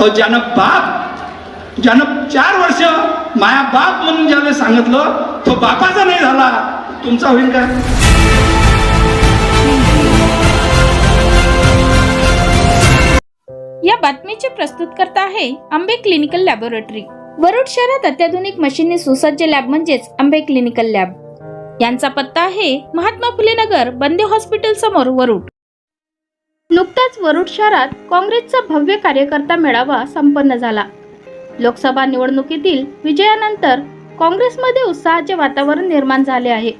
हो ज्यानं बाप ज्यानं चार वर्ष माया बाप म्हणून ज्याने सांगितलं तो बापाचा नाही झाला तुमचा होईल का? या बातमीचे प्रस्तुतकर्ता आहे आंबे क्लिनिकल लॅबोरेटरी. वरुड शहरात अत्याधुनिक मशीनने सुसज्ज लॅब म्हणजेच आंबे क्लिनिकल लॅब. यांचा पत्ता आहे महात्मा फुले नगर बंदे हॉस्पिटल समोर वरुड. नुकताच वरुड शहरात काँग्रेसचा भव्य कार्यकर्ता मेळावा संपन्न झाला. लोकसभा निवडणुकीतील विजयानंतर काँग्रेसमध्ये उत्साहाचे वातावरण निर्माण झाले आहे.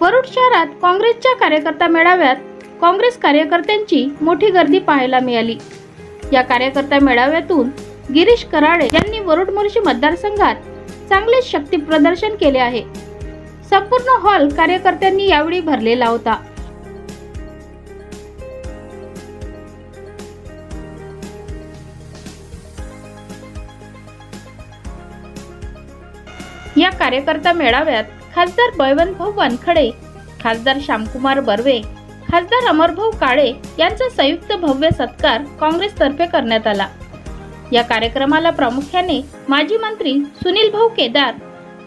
वरुड शहरात काँग्रेसच्या कार्यकर्ता मेळाव्यात काँग्रेस कार्यकर्त्यांची मोठी गर्दी पाहायला मिळाली. या कार्यकर्ता मेळाव्यातून गिरीश कराळे यांनी वरुड मोर्शी मतदारसंघात चांगले शक्ती प्रदर्शन केले आहे. संपूर्ण हॉल कार्यकर्त्यांनी यावेळी भरलेला होता. या कार्यकर्ता मेळाव्यात खासदार बळवंतभाऊ वानखडे खासदार श्यामकुमार बर्वे खासदार अमरभाऊ काळे यांचा संयुक्त भव्य सत्कार काँग्रेसतर्फे करण्यात आला. या कार्यक्रमाला प्रामुख्याने माजी मंत्री सुनील भाऊ केदार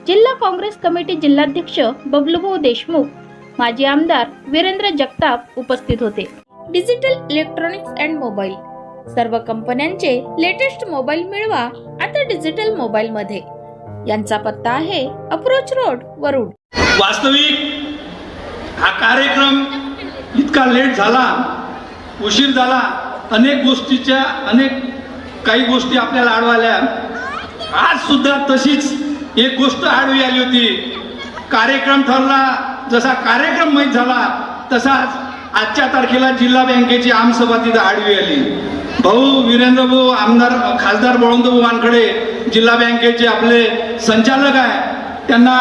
जिल्हा काँग्रेस कमिटी जिल्हाध्यक्ष बबलूभाऊ देशमुख माजी आमदार वीरेंद्र जगताप उपस्थित होते. Digital electronics and mobile. सर्व कंपन्यांचे लेटेस्ट मोबाईल मिळवा आता डिजिटल मोबाईल मध्ये यांचा पत्ता आहे अप्रोच रोड वरुड. वास्तविक हा कार्यक्रम इतका लेट झाला उशीर झाला अनेक गोष्टीच्या अनेक काही गोष्टी आपल्याला आडवाल्या आज सुद्धा तशीच एक गोष्ट आडवी आली होती. कार्यक्रम ठरला जसा कार्यक्रम माहीत झाला तसाच आजच्या तारखेला जिल्हा बँकेची आमसभा तिथं आडवी आली. भाऊ वीरेंद्र भाऊ आमदार खासदार बळवंत भाऊ वानखडे जिल्हा बँकेचे आपले संचालक आहे त्यांना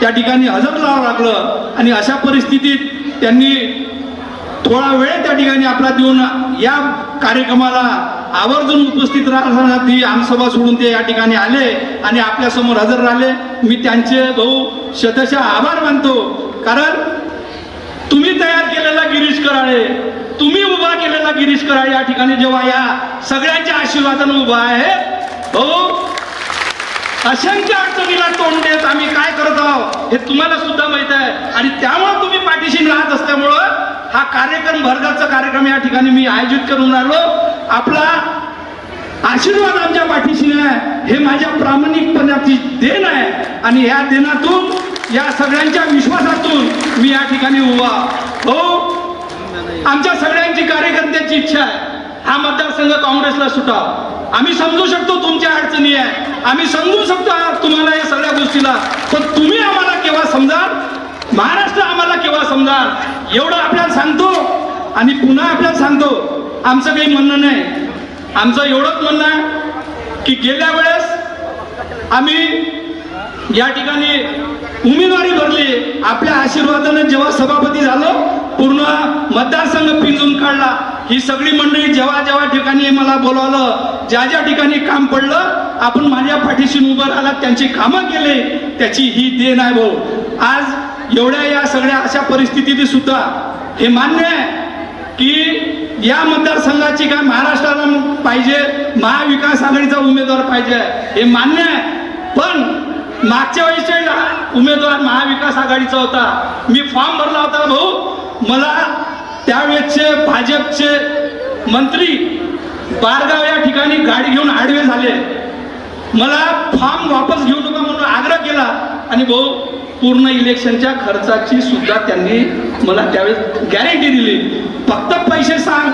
त्या ठिकाणी हजर लावावं लागलं आणि अशा परिस्थितीत त्यांनी थोडा वेळ त्या ठिकाणी आपला देऊन या कार्यक्रमाला आवर्जून उपस्थित राहताना ती आमसभा सोडून ते या ठिकाणी आले आणि आपल्यासमोर हजर राहिले. मी त्यांचे भाऊ शतशः आभार मानतो. कारण तुम्ही तयार केलेला गिरीश कराळे तुम्ही उभा केलेला गिरीश कराळे या ठिकाणी जेव्हा या सगळ्यांच्या आशीर्वादानं उभा आहे भाऊ अशांच्या अडचणीला तोंड देत आम्ही काय करत आहोत हे तुम्हाला सुद्धा माहीत आहे. आणि त्यामुळे तुम्ही पाठीशी राहत असल्यामुळं हा कार्यक्रम भरगाचा कार्यक्रम या ठिकाणी मी आयोजित करून आलो. आपला आशीर्वाद आमच्या पाठीशी आहे. हे माझ्या प्रामाणिकपणाची देण आहे. आणि या देणातून या सगळ्यांच्या विश्वासातून मी या ठिकाणी उभा. हो आमच्या सगळ्यांची कार्यकर्त्याची इच्छा आहे. हा मतदारसंघ काँग्रेसला सुटावा. आम्ही समजू शकतो तुमच्या अडचणी आहे. आम्ही समजू शकतो तुम्हाला या सगळ्या गोष्टीला. पण तुम्ही आम्हाला केव्हा समजाल? महाराष्ट्र आम्हाला केव्हा समजाल? एवढं आपल्याला सांगतो आणि पुन्हा आपल्याला सांगतो. आमचं काही म्हणणं नाही. आमचं एवढंच म्हणणं आहे की गेल्या वेळेस आम्ही या ठिकाणी उमेदवारी भरली. आपल्या आशीर्वादानं जेव्हा सभापती झालो पूर्ण मतदारसंघ पिंजून काढला. ही सगळी मंडळी जेव्हा जेव्हा ठिकाणी मला बोलावलं ज्या ज्या ठिकाणी काम पडलं आपण माझ्या पाठीशी उभं राहिला त्यांची कामं केले. त्याची ही देण आहे भाऊ. आज एवढ्या या सगळ्या अशा परिस्थितीत सुद्धा हे मान्य आहे की या मतदारसंघाची काय महाराष्ट्राला पाहिजे महाविकास आघाडीचा उमेदवार पाहिजे हे मान्य आहे. पण मागच्या वेळेस उमेदवार महाविकास आघाडीचा होता. मी फॉर्म भरला होता भाऊ. मला त्यावेळेसचे भाजपचे मंत्री बारगाव या ठिकाणी गाडी घेऊन आडवे झाले. मला फॉर्म वापस घेऊ नका म्हणून आग्रह केला. आणि भाऊ पूर्ण इलेक्शनच्या खर्चाची सुद्धा त्यांनी मला त्यावेळेस गॅरंटी दिली. फक्त पैसे सांग.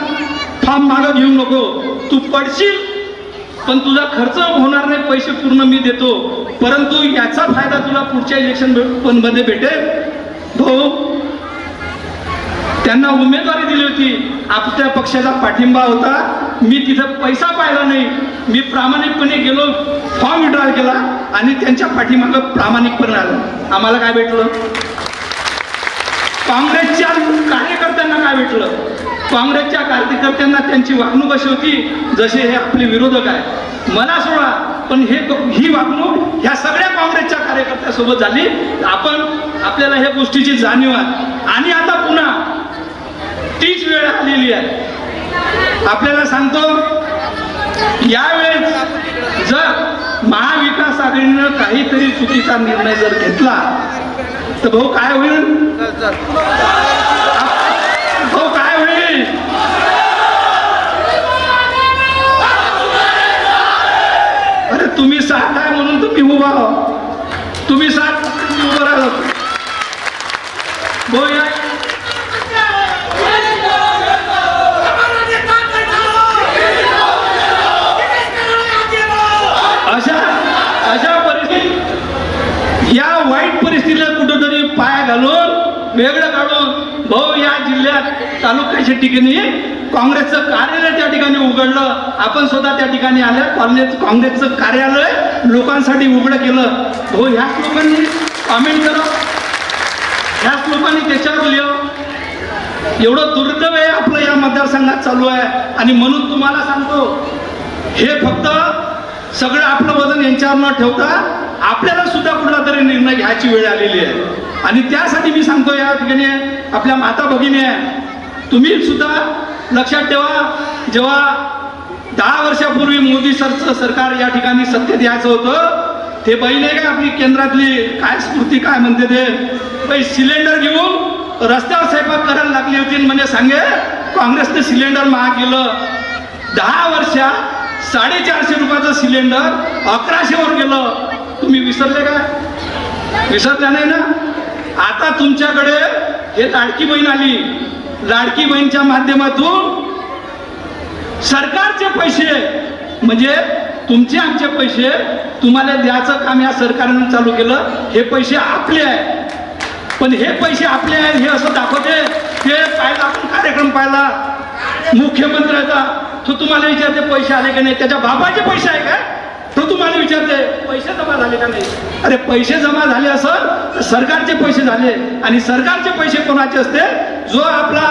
फॉर्म मागं घेऊ नको. तू पडशील. पण तुझा खर्च होणार नाही पैसे पूर्ण मी देतो. परंतु याचा फायदा तुला पुढच्या इलेक्शन भे- मध्ये भेटेल. भाऊ त्यांना उमेदवारी दिली होती. आपल्या पक्षाचा पाठिंबा होता. मी तिथं पैसा पाहिला नाही. मी प्रामाणिकपणे गेलो फॉर्म विड्रॉल केला आणि त्यांच्या पाठीमागं प्रामाणिकपणे आलं आम्हाला काय भेटलं? काँग्रेसच्या कार्यकर्त्यांना काय भेटलं? काँग्रेसच्या कार्यकर्त्यांना त्यांची वागणूक अशी होती जसे हे आपले विरोधक आहे मला सोडा पण हे ही वागणूक ह्या सगळ्या काँग्रेसच्या कार्यकर्त्यासोबत झाली. आपण आपल्याला ह्या गोष्टीची जाणीव आहे. आणि आता पुन्हा तीच वेळ आलेली आहे. आपल्याला सांगतो यावेळेस जर महाविकास आघाडीनं काहीतरी चुकीचा निर्णय जर घेतला तर भाऊ काय होईल भाऊ काय होईल अरे तुम्ही साथ आहे म्हणून तुम्ही उभा आहो तुम्ही साथ उभं राहत अशा अशा परिस्थितीत या वाईट परिस्थितीला कुठंतरी पाय घालून वेगळं काढून भाऊ या जिल्ह्यात तालुक्याच्या ठिकाणी काँग्रेसचं कार्यालय त्या ठिकाणी उघडलं. आपण स्वतः त्या ठिकाणी आल्या. काँग्रेस काँग्रेसचं कार्यालय लोकांसाठी उघडं केलं. हो ह्याच लोकांनी कॉमेंट करा. ह्याच लोकांनी त्याच्यावर लिह. एवढं दुर्दैव आहे आपलं या मतदारसंघात चालू आहे. आणि म्हणून तुम्हाला सांगतो हे फक्त सगळं आपलं वजन यांच्यावर न ठेवता आपल्याला सुद्धा कुठला तरी निर्णय घ्यायची वेळ आलेली आहे. आणि त्यासाठी मी सांगतो या ठिकाणी आपल्या माता भगिनी आहे. तुम्ही सुद्धा लक्षात ठेवा जेव्हा दहा वर्षापूर्वी मोदी सरचं सरकार या ठिकाणी सत्तेत यायचं होतं ते बहीण नाही का आपली केंद्रातली काय स्फूर्ती काय म्हणते ते बाई सिलेंडर घेऊन रस्त्यावर स्वयंपाक करायला लागली होती म्हणजे सांगे काँग्रेसने सिलेंडर महाग केलं. दहा वर्षात साडेचारशे रुपयाचं सिलेंडर अकराशेवर गेलं. तुम्ही विसरले का? विसरल्या नाही ना? आता तुमच्याकडे हे लाडकी बहीण आली. लाडकी बहीणच्या माध्यमातून सरकारचे पैसे म्हणजे तुमचे आमचे पैसे तुम्हाला द्यायचं काम या सरकारनं चालू केलं हे पैसे आपले आहे पण हे पैसे आपले आहेत हे असं दाखवते ते पाहिला आपण कार्यक्रम पाहिला मुख्यमंत्र्याचा तो तुम्हाला विचारते पैसे आले का नाही? त्याच्या बाबाचे पैसे आहे का? तो तुम्हाला विचारते पैसे जमा झाले का नाही? अरे पैसे जमा झाले असं तर सरकारचे पैसे झाले. आणि सरकारचे पैसे कोणाचे असते? जो आपला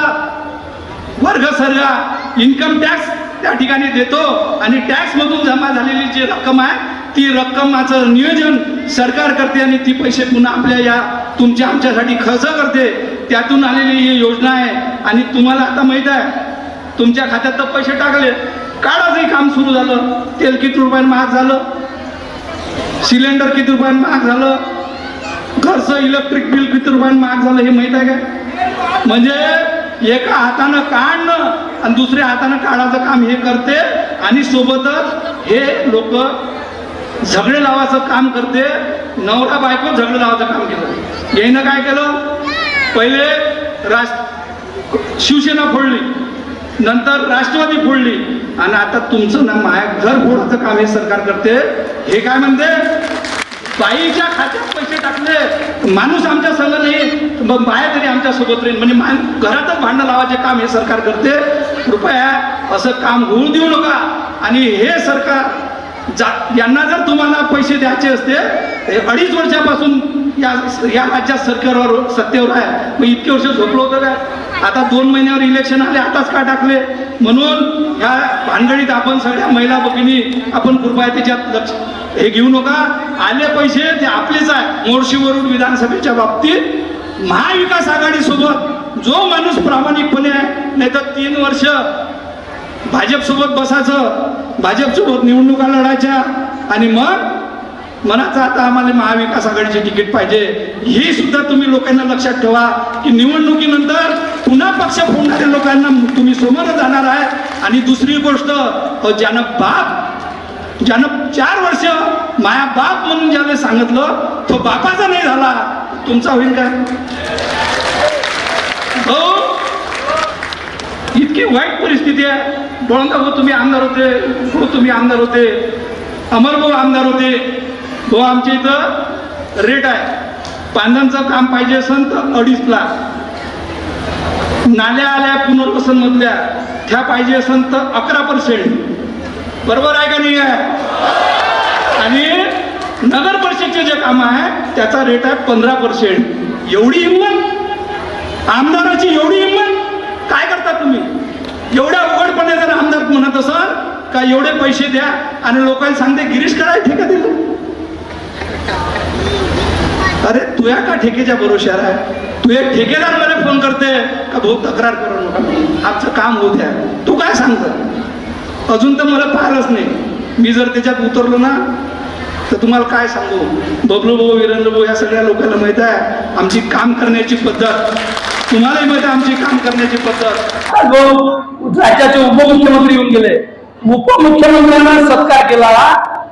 वर्ग सर्गा इन्कम टॅक्स त्या ठिकाणी देतो आणि टॅक्स मधून जमा झालेली जी रक्कम आहे ती रक्कमाचं नियोजन सरकार करते आणि ती पैसे पुन्हा आपल्या या तुमच्या आमच्यासाठी खर्च करते. त्यातून आलेली ही योजना आहे. आणि तुम्हाला आता माहीत आहे तुमच्या खात्यात तर पैसे टाकले. काढाचंही काम सुरू झालं तेल किती रुपयानं महाग झालं सिलेंडर किती रुपयानं महाग झालं घरचं इलेक्ट्रिक बिल किती रुपयानं महाग झालं हे माहीत आहे का? म्हणजे एका हातानं काढणं आणि दुसऱ्या हातानं काढायचं काम हे करते आणि सोबतच हे लोक झगडे लावायचं काम करते नवरा बायको झगडे लावायचं काम केलं. यानं काय केलं? पहिले राज शिवसेना फोडली. नंतर राष्ट्रवादी फोडली आणि आता तुमचं ना माया घर फोडायचं काम हे सरकार करते. हे काय म्हणते? बाईच्या खात्यात पैसे टाकले. माणूस आमच्या संघ नाही. मग बाया तरी आमच्यासोबत राहील म्हणजे मान घरातच भांडण लावायचे काम हे सरकार करते. कृपया असं काम होऊ देऊ नका. आणि हे सरकार जा यांना जर तुम्हाला पैसे द्यायचे असते हे अडीच वर्षापासून या या राज्यात सरकारवर सत्तेवर आहे. मग इतके वर्ष झोपलो होतं काय? आता दोन महिन्यावर इलेक्शन आले आताच का टाकले? म्हणून ह्या भानगडीत आपण सगळ्या महिला भगिनी आपण कृपया त्याच्यात लक्ष हे घेऊ नका. आले पैसे ते आपलेच आहे. मोर्शीवरून विधानसभेच्या बाबतीत महाविकास आघाडी सोबत जो माणूस प्रामाणिकपणे आहे नाही तर तीन वर्ष भाजपसोबत बसायचं भाजपसोबत निवडणुका लढायच्या आणि मग मनाचा आता आम्हाला महाविकास आघाडीचे तिकीट पाहिजे. ही सुद्धा तुम्ही लोकांना लक्षात ठेवा की निवडणुकीनंतर पुन्हा पक्ष फोडणाऱ्या लोकांना तुम्ही समोर जाणार आहे. आणि दुसरी गोष्ट ज्यानं बाप ज्यानं चार वर्ष माया बाप म्हणून ज्याने सांगितलं तो बापाचा नाही झाला. तुमचा होईल का? हो? इतकी वाईट परिस्थिती आहे. बोळंदा भाऊ हो, तुम्ही आमदार होते. हो तुम्ही आमदार होते. अमर भाऊ आमदार होते. हो आमच्या इथं रेट आहे. पांढरांचं काम पाहिजे असेल तर अडीच लाख. नाल्या आल्या पुनर्वसन मधल्या त्या पाहिजे असेल तर अकरा पर्सेंट बरोबर आहे का नाही आहे? आणि नगर परिषदचे जे काम आहे त्याचा रेट आहे पंधरा पर्सेंट एवढी हिंमत? आमदाराची एवढी हिंमत? काय करता तुम्ही? एवढ्या उघडपणे जर आमदार म्हणत असाल का एवढे पैसे द्या? आणि लोकांना सांगते गिरीश कराय आहे तिथं? अरे तुया का ठेकेच्या भरोश्यावर आहे? तू एक ठेकेदार मला फोन करते? का भाऊ तक्रार करू नका? आमचं काम होऊ द्या. तू काय सांगत? अजून तर मला पाहिलंच नाही. मी जर त्याच्यात उतरलो ना तर तुम्हाला काय सांगू? बबलू भाऊ वीरेंद्र भाऊ या सगळ्या लोकांना माहीत आहे आमची काम करण्याची पद्धत. तुम्हालाही माहीत आहे आमची काम करण्याची पद्धत. जो राज्याचे उपमुख्यमंत्री येऊन गेले. उपमुख्यमंत्र्यांना सत्कार केला.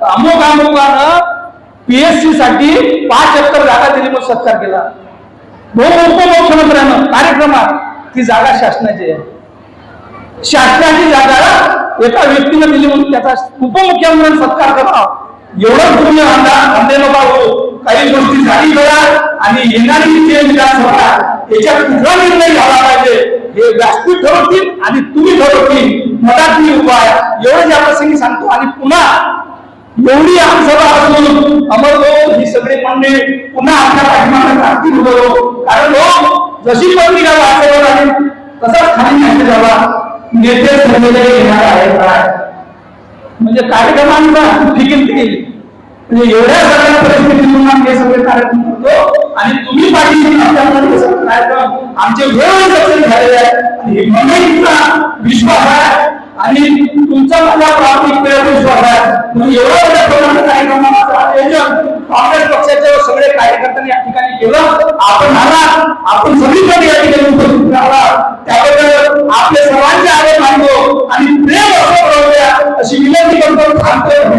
अमुक अमुकानं पीएससी साठी पाच एकर जागा दिली म्हणून सत्कार केला. दोन उपमुख्यमंत्र्यानं कार्यक्रमात ती जागा शासनाची आहे. शासनाची जागा एका व्यक्तीने दिली म्हणून त्याचा उपमुख्यमंत्र्यांनी सत्कार करा. एवढं तुम्ही आणलेलं भाऊ काही गोष्टी झाली करा आणि येणारी जी विधानसभा याच्यात कुठला निर्णय झाला पाहिजे हे व्यासपीठ ठरवतील आणि तुम्ही ठरवतील. मनात मी उभा आहे एवढं या प्रसंगी सांगतो आणि पुन्हा एवढी आमसभा असून अमर ही सगळी मंडळी पुन्हा आपल्या पाठीमागे राहतील उभं कारण लोक जशी पण निघाला आमच्यावर आली तसाच खाली नाही झाला नेते ठरलेले येणार आहे काय म्हणजे कार्यक्रमांचा फिकीर केली म्हणजे एवढ्या सगळ्या परिस्थितीतून आम्ही हे सगळे कार्यक्रम करतो. आणि तुम्ही पाठी आमच्यामध्ये कार्यक्रम आमचे वेळ सक्सेस झालेले आहेत. आणि हे मंडळींचा विश्वास आहे. आणि तुमचा माझा प्राथमिक विश्वास आहे. म्हणून एवढ्या मोठ्या प्रमाणात कार्यक्रमाचं आयोजन काँग्रेस पक्षाचे सगळे कार्यकर्त्यांनी या ठिकाणी केलं. आपण आला आपण सगळीकडे या ठिकाणी उपस्थित राहिला. त्याबद्दल आपले सर्वांचे आभार मानतो आणि प्रेम असं अशी विनंती करतो थांबतो